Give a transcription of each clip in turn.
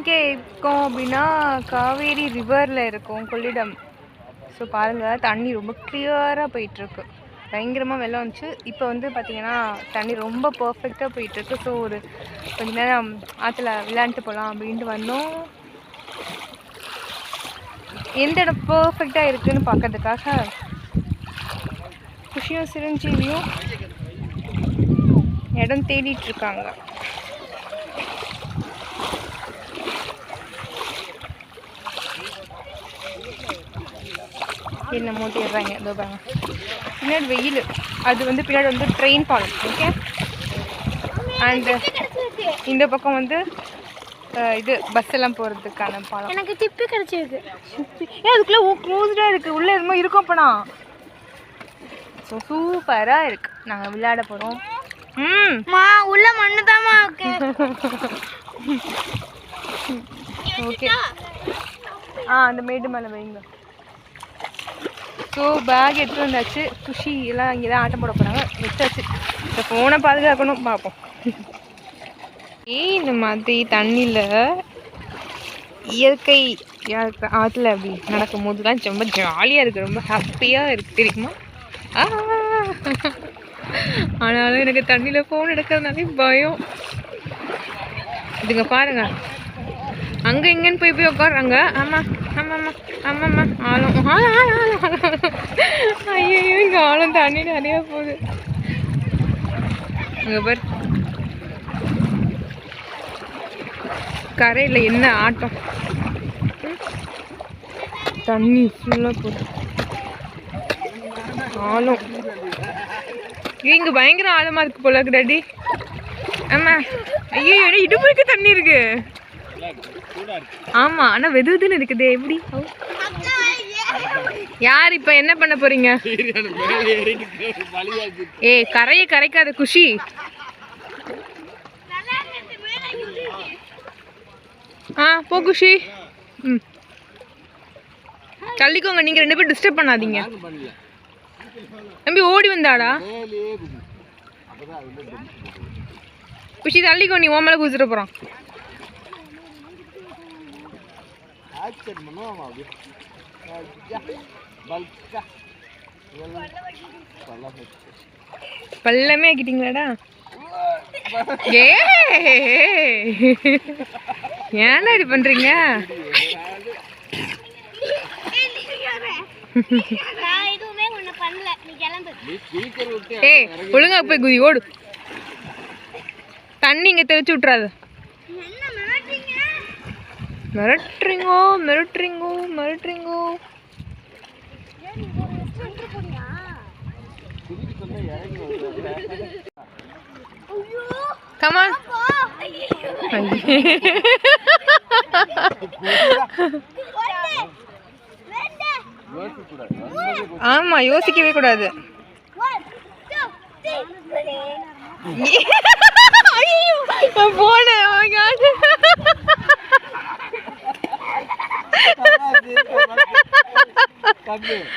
எங்கே இருக்கோம் அப்படின்னா காவேரி ரிவரில் இருக்கும் கொள்ளிடம். ஸோ பாருங்கள் தண்ணி ரொம்ப கிளியராக போயிட்டுருக்கு. பயங்கரமாக வெள்ளம் வந்துச்சு. இப்போ வந்து பார்த்திங்கன்னா தண்ணி ரொம்ப பர்ஃபெக்டாக போயிட்டுருக்கு. ஸோ ஒரு கொஞ்ச நேரம் ஆற்றுல விளையாண்டுட்டு போகலாம் அப்படின்ட்டு வந்தோம். எந்த இடம் பர்ஃபெக்டாக இருக்குதுன்னு பார்க்கறதுக்காக குஷியும் சிரஞ்சீவியும் இடம் தேடிட்டுருக்காங்க என்ன மூட்டிடுறாங்க. இதோ பாருங்க. பின்னாடி வெயில். அது வந்து பின்னாடி வந்து ட்ரெயின் பாலம். ஓகே அண்டு இந்த பக்கம் வந்து இது பஸ் எல்லாம் போகிறதுக்கான பாலம். எனக்கு டிப்பு கிடைச்சிருக்கு. ஏன் அதுக்குள்ளே க்ளோஸ்டாக இருக்குது உள்ளே என்னமோ இருக்கும் அப்பனா. ஸோ சூப்பராக இருக்குது நாங்கள் விளையாட போகிறோம் ம். உள்ள மண்ணு தாமா ஓகே ஆ அந்த மேடு மேலே வைங்க. ஸோ பேக் எடுத்து வந்தாச்சு. குஷி எல்லாம் இங்கே தான் ஆட்டம் போட போகிறாங்க வச்சாச்சு இந்த ஃபோனை பாதுகாக்கணும். பார்ப்போம் ஏய் இந்த மாதிரி தண்ணியில் இயற்கை யா- ஆற்றுல அப்படி நடக்கும்போதுலாம் ரொம்ப ஜாலியாக இருக்குது ரொம்ப ஹாப்பியாக இருக்குது தெரியுமா? ஆனாலும் எனக்கு தண்ணியில் ஃபோன் எடுக்கிறதுனாலே பயம். இதுங்க பாருங்க. அங்கே இங்கேன்னு போய் போய் உட்காடுறாங்க ஆமாம் ஆமாம்மா ஆமாம்மா ஆழம் ஆழம் ஆழம் ஆழம் ஐயோ இங்க ஆழம் தண்ணி நிறைய போகுது. அங்கே பாரு. கரையில் என்ன ஆட்டம்? தண்ணி ஃபுல்லாக போகுது. ஆழம் ஏய், பயங்கர ஆழமாக இருக்கு போல இருக்கு டாடி. ஆமாம் ஐயோ இடுப்புக்கு தண்ணி இருக்கு. ஆமா ஆனா வெது வெதுன்னு இருக்குது எப்படி? யார் இப்ப என்ன பண்ண போறீங்க? ஏய் கரையை கரைக்காத குஷி. ஆ போ குஷி. ம். தள்ளிக்கோங்க நீங்க ரெண்டு பேரும் டிஸ்டர்ப் பண்ணாதீங்க. தம்பி ஓடி வந்தாடா. குஷி தள்ளிக்கோ நீ ஓமலை குதிர போகிறான் குதிச்சிட போறான் பள்ளமே ஆக்கிட்டீங்களாடா ஏ ஏன்டா இப்படி பண்றீங்க? ஏய் ஒழுங்கா போய் குதி ஓடு. தண்ணி இங்க என்ன மிரட்டுறீங்க மிரட்டுறீங்கோ மிரட்டுறீங்கோ மிரட்டுறீங்கோ. கமான் ஆமா யோசிக்கவே கூடாது. நான் போனேன்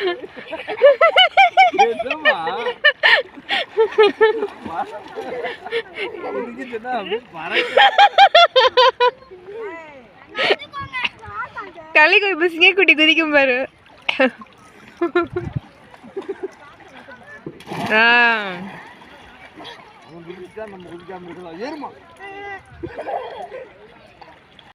oh my God. தலைக்கு இப்ப சிங்கக்குட்டி குதிக்கும் பாரு. ஆ.